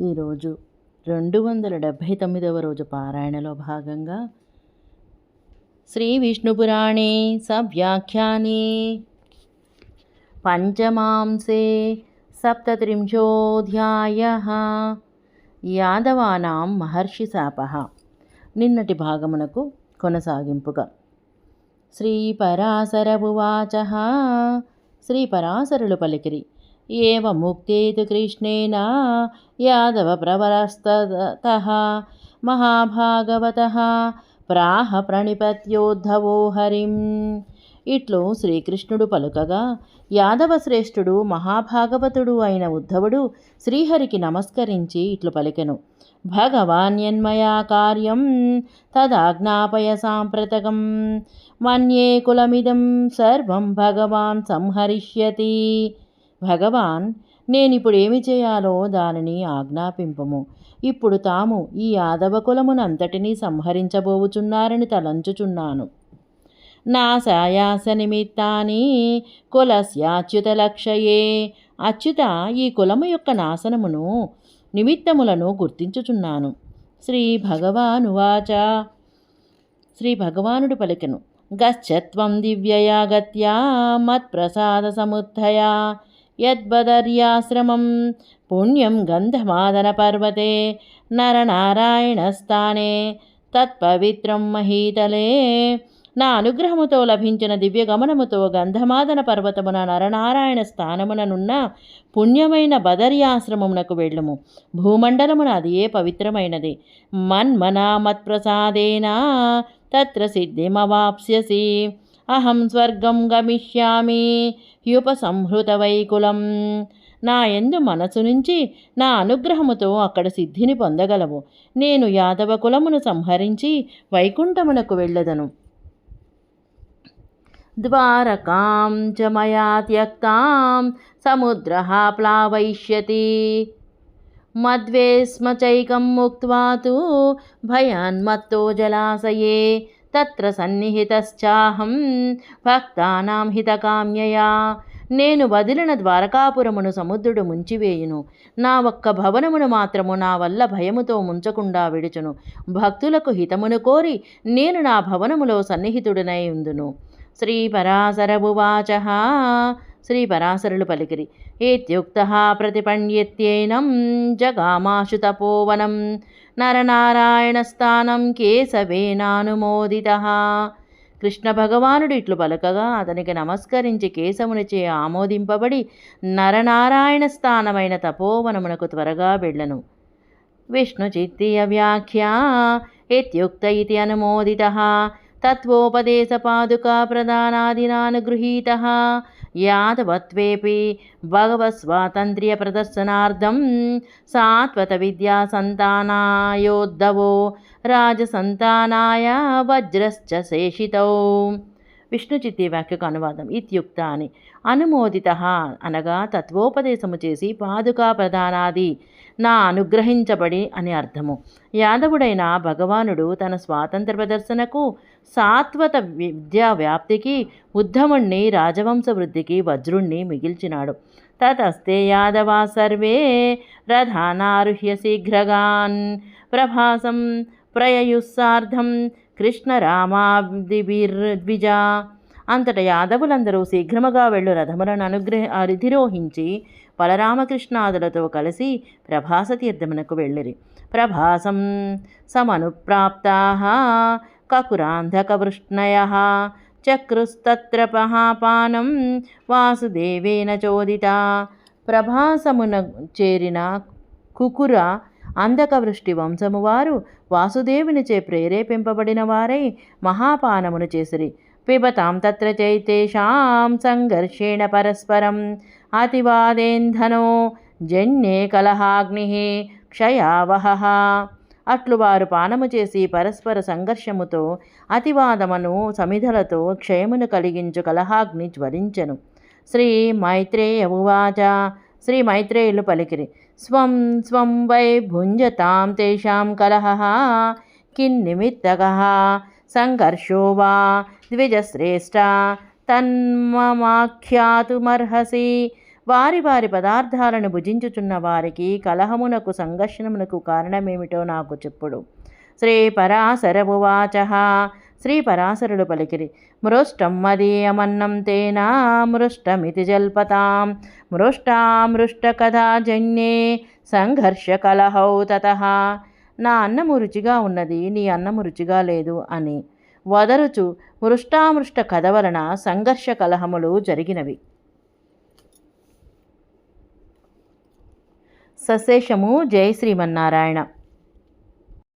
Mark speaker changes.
Speaker 1: ఈరోజు రెండు వందల డెబ్భై తొమ్మిదవ రోజు పారాయణలో భాగంగా శ్రీ విష్ణుపురాణే సవ్యాఖ్యానే పంచమాంసే సప్తత్రింశోధ్యాయ యాదవానాం మహర్షి శాప. నిన్నటి భాగమునకు కొనసాగింపుగా శ్రీ పరాశర ఉవాచ. శ్రీ పరాశరులు పలికిరి. ఏవ కృష్ణేన యాదవ ప్రవరస్తతః మహాభాగవత ప్రాహ ప్రణిపత్యోద్ధవో హరిం. ఇట్లు శ్రీకృష్ణుడు పలుకగా యాదవ శ్రేష్ఠుడు మహాభాగవతుడు అయిన ఉద్ధవుడు శ్రీహరికి నమస్కరించి ఇట్లు పలికెను. భగవాన్యన్మయా కార్యం తదాజ్ఞాపయ సాంప్రతకం. మన్యే కులమిదం సర్వం భగవాన్ సంహరిష్యతి. భగవాన్ నేనిప్పుడు ఏమి చేయాలో దానిని ఆజ్ఞాపింపము. ఇప్పుడు తాము ఈ యాదవ కులమునంతటినీ సంహరించబోవుచున్నారని తలంచుచున్నాను. నాశాయాస నిమిత్తాని కులస్యాచ్యుతలక్షయే. అచ్యుత ఈ కులము యొక్క నాశనమును నిమిత్తములను గుర్తించుచున్నాను. శ్రీ భగవానువాచ. శ్రీ భగవానుడు పలికెను. గచ్చత్వం దివ్యయాగత్యా మత్ప్రసాద సముద్ధయా యద్బదర్యాశ్రమం పుణ్యం గంధమాదన పర్వతే నరనారాయణస్థానే తత్పవిత్రం మహీతలే నా అనుగ్రహముతో లభించిన దివ్యగమనముతో గంధమాదన పర్వతమున నరనారాయణ స్థానముననున్న పుణ్యమైన బదర్యాశ్రమమునకు వెళ్ళుము. భూమండలమున అది ఏ పవిత్రమైనది. మన్మనా మత్ప్రసాదేనా తత్ర సిద్ధిమవాప్స్యసి. అహం స్వర్గం గమిష్యామి. హ్యుపసంహృత వైకులం నా ఎందు మనసు నుంచి నా అనుగ్రహముతో అక్కడ సిద్ధిని పొందగలవు. నేను యాదవ కులమును సంహరించి వైకుంఠమునకు వెళ్ళదను. ద్వారకాం చ మయా త్యక్తాం సముద్ర ప్లావయిష్యతి మద్వేస్మ చైకం ముక్త్వా తు భయాన్మత్తో జలాశయే. తత్ర సన్నిహితశ్చాహం. భక్తానాం హితకామ్యయా. నేను వదిలిన ద్వారకాపురమును సముద్రుడు ముంచివేయును. నా ఒక్క భవనమును మాత్రము నా వల్ల భయముతో ముంచకుండా విడుచును. భక్తులకు హితమును కోరి నేను నా భవనములో సన్నిహితుడినై ఉందును. శ్రీ పరాశరభువాచ శ్రీ పరాశరులు పలికిరి ఏత్యుక్త ప్రతిపణ్యత్యైనం జగామాశు తపోవనం నరనారాయణస్థానం కేశవేనానుమోదిత కృష్ణ భగవానుడు ఇట్లు పలకగా అతనికి నమస్కరించి కేశమునిచే ఆమోదింపబడి నరనారాయణ స్థానమైన తపోవనమునకు త్వరగా వెళ్ళను. విష్ణు చిత్తీయ వ్యాఖ్యా ఇత్యుక్త ఇది అనుమోదిత తత్వోపదేశపాదుకా ప్రదానాదినానుగృహీత యాదవత్వేపి భగవత్స్వాతంత్ర్య ప్రదర్శనార్థం సాత్వత విద్యా సంతానాయోద్ధవో రాజసంతానాయ వజ్రశ్చ శేషితౌ. విష్ణుచిత్తి వ్యాఖ్యకు అనువాదం. ఇత్యుక్త అని అనుమోదిత అనగా తత్వోపదేశము చేసి పాదుకా ప్రధానాది. నా అనుగ్రహించబడి అని అర్థము. యాదవుడైన భగవానుడు తన స్వాతంత్ర ప్రదర్శనకు సాత్వత విద్యా వ్యాప్తికి ఉద్ధముణ్ణి రాజవంశ వృద్ధికి వజ్రుణ్ణి మిగిల్చినాడు. తతస్తే యాదవా సర్వే రథానారుహ్య శీఘ్రగాన్. ప్రభాసం ప్రయయుస్సార్థం కృష్ణరామాదిభిర్ద్విజ అంతట యాదవులందరూ శీఘ్రముగా వెళ్ళు రథములను అనుగ్రహ అధిరోహించి బలరామకృష్ణాదులతో కలిసి ప్రభాస తీర్థమునకు వెళ్ళిరి. ప్రభాసం సమనుప్రాప్తా కకురాంధకవృష్ణయ చక్రుస్తత్ర మహాపానం వాసుదేవేన చోదిత. ప్రభాసమున చేరిన కుకుర అంధకవృష్టి వంశము వారు వాసుదేవునిచే ప్రేరేపింపబడిన వారై మహాపానమును చేసిరి. పిబతాం తత్ర చైతేషాం సంఘర్షేణ పరస్పరం అతివాదేంధనో జన్యే కలహాగ్ని క్షయావహ. అట్లు వారు పానము చేసి పరస్పర సంఘర్షముతో అతివాదమును సమిధలతో క్షయమును కలిగించు కలహాగ్ని జ్వరించను శ్రీ మైత్రేయ ఉవాచ. శ్రీ మైత్రేయులు పలికిరి. స్వం స్వం వై భుంజతాం తేషాం కలహ కిన్నిమిత్తక సంఘర్షో వా ద్విజశ్రేష్ట తన్మమాఖ్యాతుమర్హసి. వారి వారి పదార్థాలను భుజించుచున్న వారికి కలహమునకు సంఘర్షణమునకు కారణమేమిటో నాకు చెప్పుడు. శ్రీ పరాశరమువాచ శ్రీ పరాశరుడు పలికిరి. మృష్టం మదీయమన్నం తేనా మృష్టమితి జల్పతాం. మృష్టామృష్టకథాజన్యే సంఘర్ష కలహౌ తత. నా అన్నము రుచిగా ఉన్నది నీ అన్నము రుచిగా లేదు అని. వదరుచు మృష్టామృష్ట కథ వలన సంఘర్ష కలహములు జరిగినవి. సశేషము జై శ్రీమన్నారాయణ